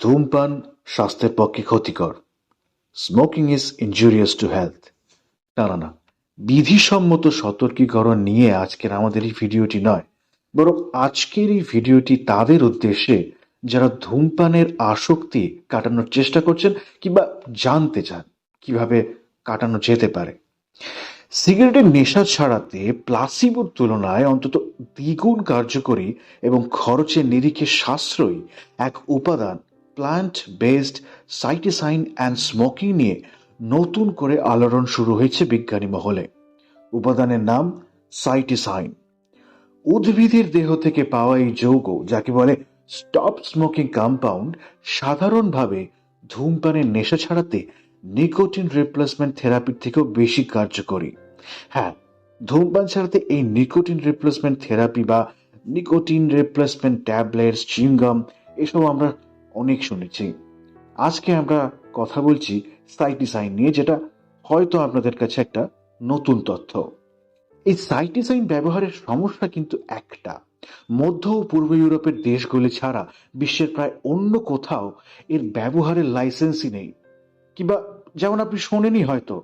ধূমপান স্বাস্থ্যের পক্ষে ক্ষতিকর। Smoking is injurious to health না না, বিধিসম্মত সতর্কীকরণ নিয়ে আজকের আমাদের এই ভিডিওটি নয়। বরং আজকের এই ভিডিওটি তাদের উদ্দেশ্যে যারা ধূমপানের আসক্তি কাটানোর চেষ্টা করছেন কিংবা জানতে চান কীভাবে কাটানো যেতে পারে। সিগারেটের নেশা ছাড়াতে প্লাসিবোর তুলনায় অন্তত দ্বিগুণ কার্যকরী এবং খরচের নিরিখে সাশ্রয়ী এক উপাদান plant based cytisine and smoking নিয়ে নতুন করে আলোড়ন শুরু হয়েছে বিজ্ঞানী মহলে। উপাদানের নাম সাইটিসাইন উদ্ভিদের দেহ থেকে পাওয়া এই যৌগ, যাকে বলে স্টপ স্মোকিং কম্পাউন্ড সাধারণভাবে ধূমপানের নেশা ছাড়াতে নিকোটিন রিপ্লেসমেন্ট থেরাপির থেকেও বেশি কার্যকরী। হ্যাঁ ধূমপান ছাড়াতে এই নিকোটিন রিপ্লেসমেন্ট থেরাপি বা nicotine replacement tablets chewing gum এসব আমরা অনেক শুনেছি। আজকে আমরা কথা বলছি সাইটিসাইন নিয়ে, যেটা হয়তো আপনাদের কাছে একটা নতুন তথ্য। এই সাইটিসাইন ব্যবহারের সমস্যা কিন্তু একটা। মধ্য ও পূর্ব ইউরোপের দেশগুলি ছাড়া বিশ্বের প্রায় অন্য কোথাও এর ব্যবহারের লাইসেন্সই নেই। কিংবা যেমন আপনি শোনেনি হয়তো।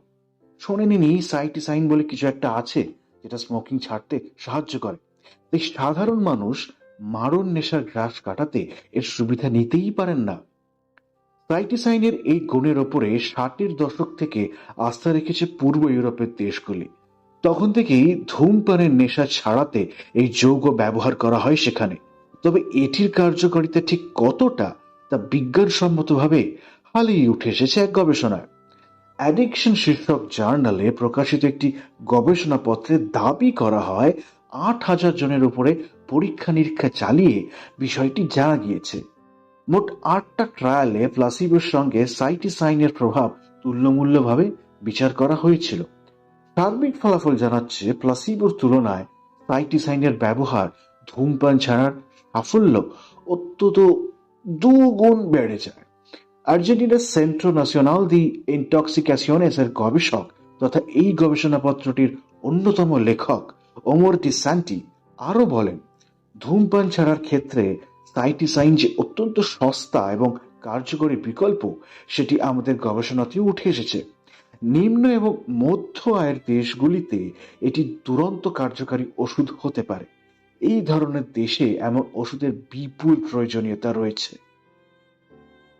শোনেনি সাইটিসাইন বলে কিছু একটা আছে, যেটা স্মোকিং ছাড়তে সাহায্য করে। সাধারণ মানুষ মারণ নেশার গ্রাস কাটাতে এর সুবিধা নিতেই পারেন না। সাইটিসাইনের এই গুণের ওপরে ষাটের দশক থেকে আস্থা রেখেছে পূর্ব ইউরোপের দেশগুলি। তখন থেকেই ধূমপানের নেশা ছাড়াতে এই যৌগ ব্যবহার করা হয় সেখানে। তবে এটির কার্যকারিতা ঠিক কতটা তা বিজ্ঞানসম্মতভাবে হালেই উঠে এসেছে এক গবেষণায়। অ্যাডিকশন শীর্ষক জার্নালে প্রকাশিত একটি গবেষণাপত্রে দাবি করা হয়, আট হাজার জনের উপরে পরীক্ষা নিরীক্ষা চালিয়ে বিষয়টি জানা গিয়েছে। মোট আটটা ট্রায়ালে প্লাসিবোর সঙ্গে সাইটিসাইনের প্রভাব তুল্যমূল্যভাবে বিচার করা হয়েছিল। সার্বিক ফলাফল জানাচ্ছে প্লাসিবোর তুলনায় সাইটিসাইনের ব্যবহার ধূমপান ছাড়ার সাফল্য অত্যন্ত দুগুণ বেড়ে যায়। আর্জেন্টিনার সেন্ট্রো ন্যাশনাল দি ইনটক্সিকেশনের এর গবেষক তথা এই গবেষণাপত্রটির অন্যতম লেখক ওমর দি সান্টি আরও বলেন ধূমপান ছাড়ার ক্ষেত্রে সাইটিসাইন যে অত্যন্ত সস্তা এবং কার্যকরী বিকল্প, সেটি আমাদের গবেষণাতেও উঠে এসেছে। নিম্ন এবং মধ্য আয়ের দেশগুলিতে এটি দুরন্ত কার্যকারী ওষুধ হতে পারে। এই ধরনের দেশে এমন ওষুধের বিপুল প্রয়োজনীয়তা রয়েছে।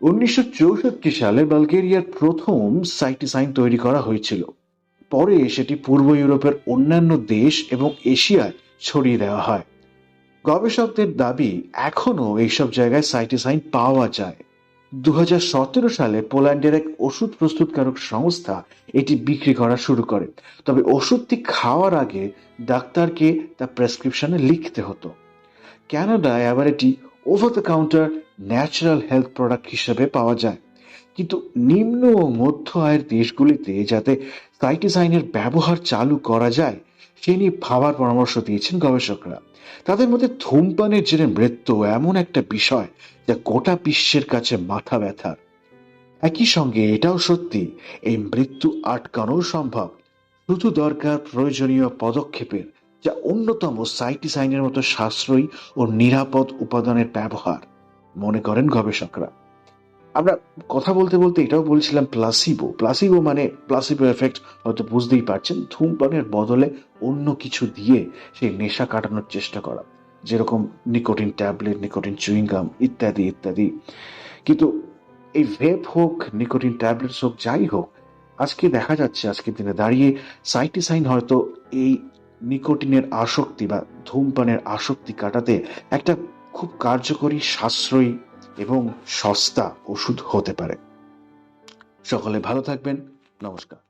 উনিশশো চৌষট্টি সালে বালগেরিয়ার প্রথম সাইটিসাইন তৈরি করা হয়েছিল। পরে সেটি পূর্ব ইউরোপের অন্যান্য দেশ এবং এশিয়ায় ছড়িয়ে দেওয়া হয়। গবেষকদের দাবি, এখনও এইসব জায়গায় সাইটিসাইন পাওয়া যায়। দু হাজার সতেরো সালে পোল্যান্ডের এক ওষুধ প্রস্তুতকারক সংস্থা এটি বিক্রি করা শুরু করে। তবে ওষুধটি খাওয়ার আগে ডাক্তারকে তা প্রেসক্রিপশনে লিখতে হতো। ক্যানাডায় আবার এটি over the counter natural health product হিসেবে পাওয়া যায়। কিন্তু নিম্ন ও মধ্য আয়ের দেশগুলিতে যাতে সাইটিসাইনের ব্যবহার চালু করা যায় সে নিয়ে ভাবার পরামর্শ দিয়েছেন গবেষকরা। তাদের মধ্যে ধূমপানের জেনে মৃত্যু এমন একটা বিষয় যা গোটা বিশ্বের কাছে মাথা ব্যথার একই সঙ্গে এটাও সত্যি, এই মৃত্যু আটকানো সম্ভব। শুধু দরকার প্রয়োজনীয় পদক্ষেপের, যা অন্যতম সাইটিসাইনের মতো সাশ্রয়ী ও নিরাপদ উপাদানের ব্যবহার, মনে করেন গবেষকরা। আমরা কথা বলতে বলতে এটাও বলছিলাম প্লাসিবো প্লাসিবো মানে প্লাসিবো এফেক্ট হয়তো বুঝতেই পারছেন, ধূমপানের বদলে অন্য কিছু দিয়ে সেই নেশা কাটানোর চেষ্টা করা, যেরকম নিকোটিন ট্যাবলেট, নিকোটিন চুইংগাম ইত্যাদি ইত্যাদি। কিন্তু এই ভেপ হোক, নিকোটিন ট্যাবলেটস হোক, যাই হোক, আজকে দেখা যাচ্ছে, আজকের দিনে দাঁড়িয়ে সাইটিসাইন হয়তো এই নিকোটিনের আসক্তি বা ধূমপানের আসক্তি কাটাতে একটা খুব কার্যকরী সাশ্রয়ী এবং সস্তা ওষুধ হতে পারে। সকলে ভালো থাকবেন। নমস্কার।